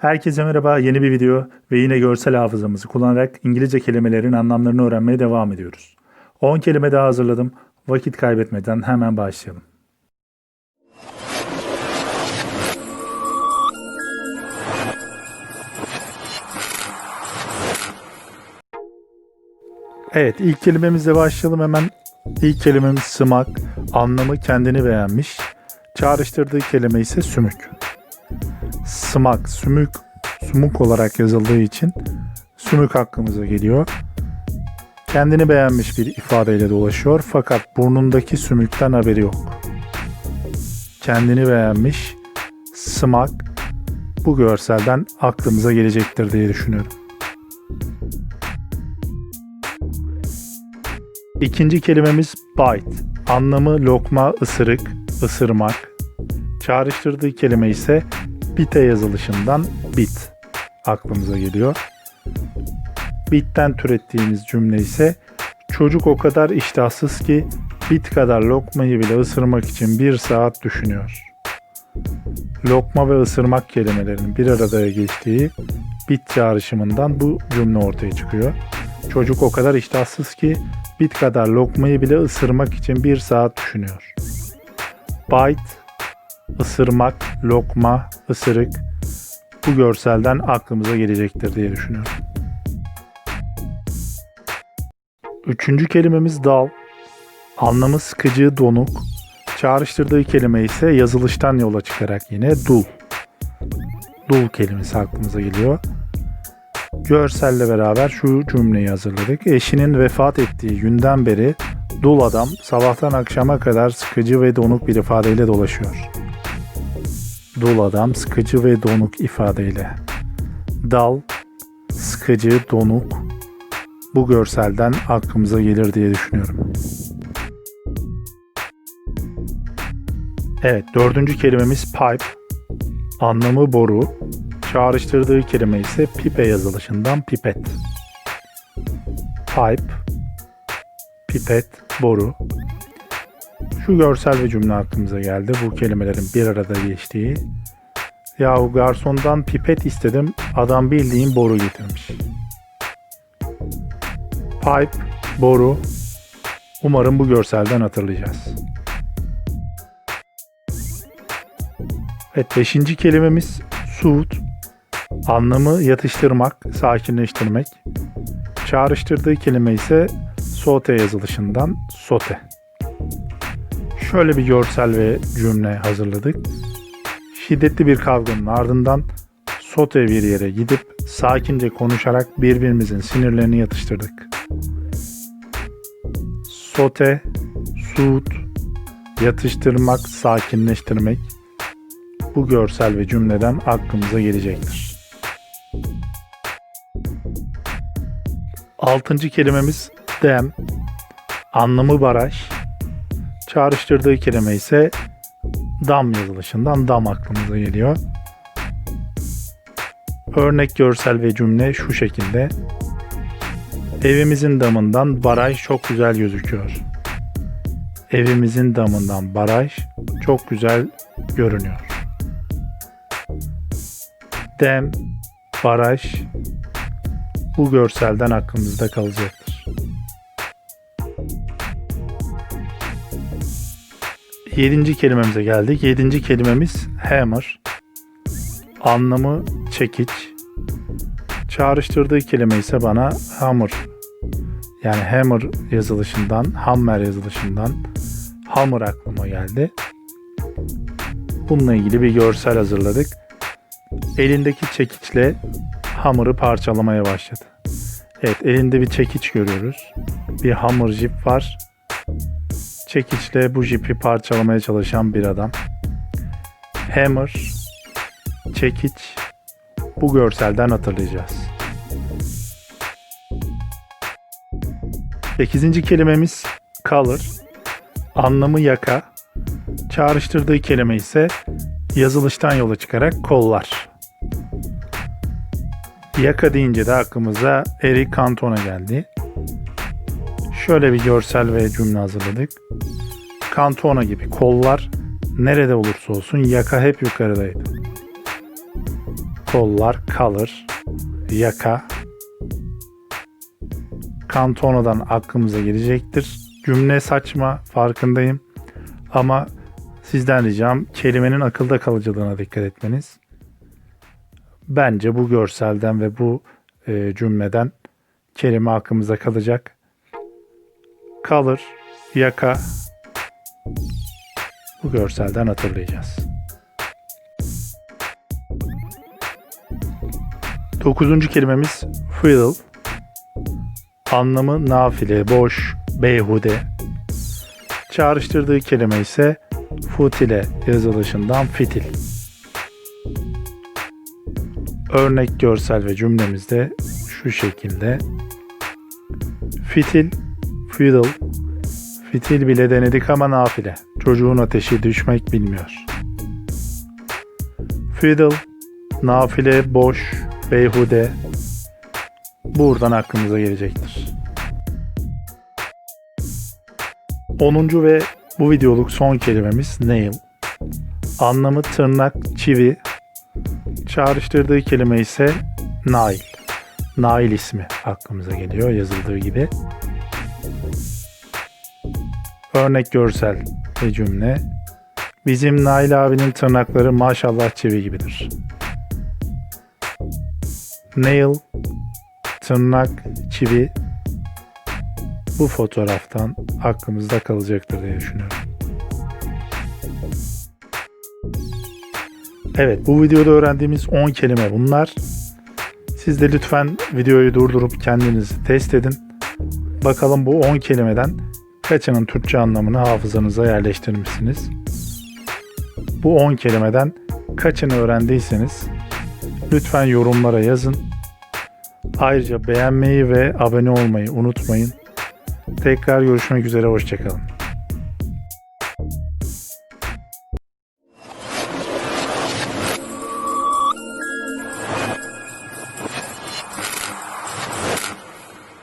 Herkese merhaba, yeni bir video ve yine görsel hafızamızı kullanarak İngilizce kelimelerin anlamlarını öğrenmeye devam ediyoruz. 10 kelime daha hazırladım. Vakit kaybetmeden hemen başlayalım. Evet, ilk kelimemizle başlayalım hemen. İlk kelimemiz sımak. Anlamı kendini beğenmiş. Çağrıştırdığı kelime ise sümük. Sımak, sümük, sumuk olarak yazıldığı için sümük aklımıza geliyor. Kendini beğenmiş bir ifadeyle dolaşıyor fakat burnundaki sümükten haberi yok. Kendini beğenmiş, sımak bu görselden aklımıza gelecektir diye düşünüyorum. İkinci kelimemiz bite. Anlamı lokma, ısırık, ısırmak. Çağrıştırdığı kelime ise bite yazılışından bit aklımıza geliyor. Bitten türettiğimiz cümle ise çocuk o kadar iştahsız ki bit kadar lokmayı bile ısırmak için bir saat düşünüyor. Lokma ve ısırmak kelimelerinin bir arada geçtiği bit çağrışımından bu cümle ortaya çıkıyor. Çocuk o kadar iştahsız ki bit kadar lokmayı bile ısırmak için bir saat düşünüyor. Bite, ısırmak, lokma, ısırık bu görselden aklımıza gelecektir diye düşünüyorum. Üçüncü kelimemiz dal. Anlamı sıkıcı, donuk. Çağrıştırdığı kelime ise yazılıştan yola çıkarak yine dul. Dul kelimesi aklımıza geliyor. Görselle beraber şu cümleyi hazırladık. Eşinin vefat ettiği günden beri dul adam sabahtan akşama kadar sıkıcı ve donuk bir ifadeyle dolaşıyor. Dul adam sıkıcı ve donuk ifadeyle. Dal, sıkıcı, donuk bu görselden aklımıza gelir diye düşünüyorum. Evet, dördüncü kelimemiz pipe. Anlamı boru. Çağrıştırdığı kelime ise pipe yazılışından pipet. Pipe, pipet, boru. Şu görsel ve cümle aklımıza geldi. Bu kelimelerin bir arada geçtiği. Yahu garsondan pipet istedim. Adam bildiğin boru getirmiş. Pipe, boru. Umarım bu görselden hatırlayacağız. Evet, beşinci kelimemiz soothe. Anlamı yatıştırmak, sakinleştirmek. Çağrıştırdığı kelime ise sote yazılışından sote. Şöyle bir görsel ve cümle hazırladık. Şiddetli bir kavganın ardından sote bir yere gidip sakince konuşarak birbirimizin sinirlerini yatıştırdık. Sote, soothe, yatıştırmak, sakinleştirmek bu görsel ve cümleden aklımıza gelecektir. Altıncı kelimemiz dam. Anlamı baraj. Çağrıştırdığı kelime ise dam yazılışından dam aklımıza geliyor. Örnek görsel ve cümle şu şekilde. Evimizin damından baraj çok güzel gözüküyor. Evimizin damından baraj çok güzel görünüyor. Dem, baraj bu görselden aklımızda kalacaktır. Yedinci kelimemize geldik. Yedinci kelimemiz hammer. Anlamı çekiç. Çağrıştırdığı kelime ise bana hammer. Yani hammer yazılışından, hammer yazılışından hammer aklıma geldi. Bununla ilgili bir görsel hazırladık. Elindeki çekiçle hamurı parçalamaya başladı. Evet elinde bir çekiç görüyoruz. Bir hamur jip var. Çekiçle bu jipi parçalamaya çalışan bir adam. Hammer, çekiç bu görselden hatırlayacağız. Sekizinci kelimemiz color. Anlamı yaka. Çağrıştırdığı kelime ise yazılıştan yola çıkarak kollar. Yaka deyince de aklımıza Eric Cantona geldi. Şöyle bir görsel ve cümle hazırladık. Cantona gibi kollar nerede olursa olsun yaka hep yukarıdaydı. kollar, color, yaka, kantonadan aklımıza gelecektir. Cümle saçma farkındayım ama sizden ricam kelimenin akılda kalıcılığına dikkat etmeniz. Bence bu görselden ve bu e, cümleden kelime aklımıza kalacak. Color, yaka bu görselden hatırlayacağız. Dokuzuncu kelimemiz fiddle. Anlamı nafile, boş, beyhude. Çağrıştırdığı kelime ise foot ile yazılışından fitil. Örnek görsel ve cümlemizde şu şekilde. Fitil, fiddle. Fitil bile denedik ama nafile. Çocuğun ateşi düşmek bilmiyor. Fiddle, nafile, boş, beyhude. Buradan aklımıza gelecektir. 10. ve bu videoluk son kelimemiz nail. Anlamı tırnak, çivi. Çağrıştırdığı kelime ise Nail. Nail ismi aklımıza geliyor yazıldığı gibi. Örnek görsel ve cümle. Bizim Nail abinin tırnakları maşallah çivi gibidir. Nail, tırnak, çivi bu fotoğraftan aklımızda kalacaktır diye düşünüyorum. Evet bu videoda öğrendiğimiz 10 kelime bunlar. Siz de lütfen videoyu durdurup kendinizi test edin. Bakalım bu 10 kelimeden kaçının Türkçe anlamını hafızanıza yerleştirmişsiniz. Bu 10 kelimeden kaçını öğrendiyseniz lütfen yorumlara yazın. Ayrıca beğenmeyi ve abone olmayı unutmayın. Tekrar görüşmek üzere, hoşçakalın.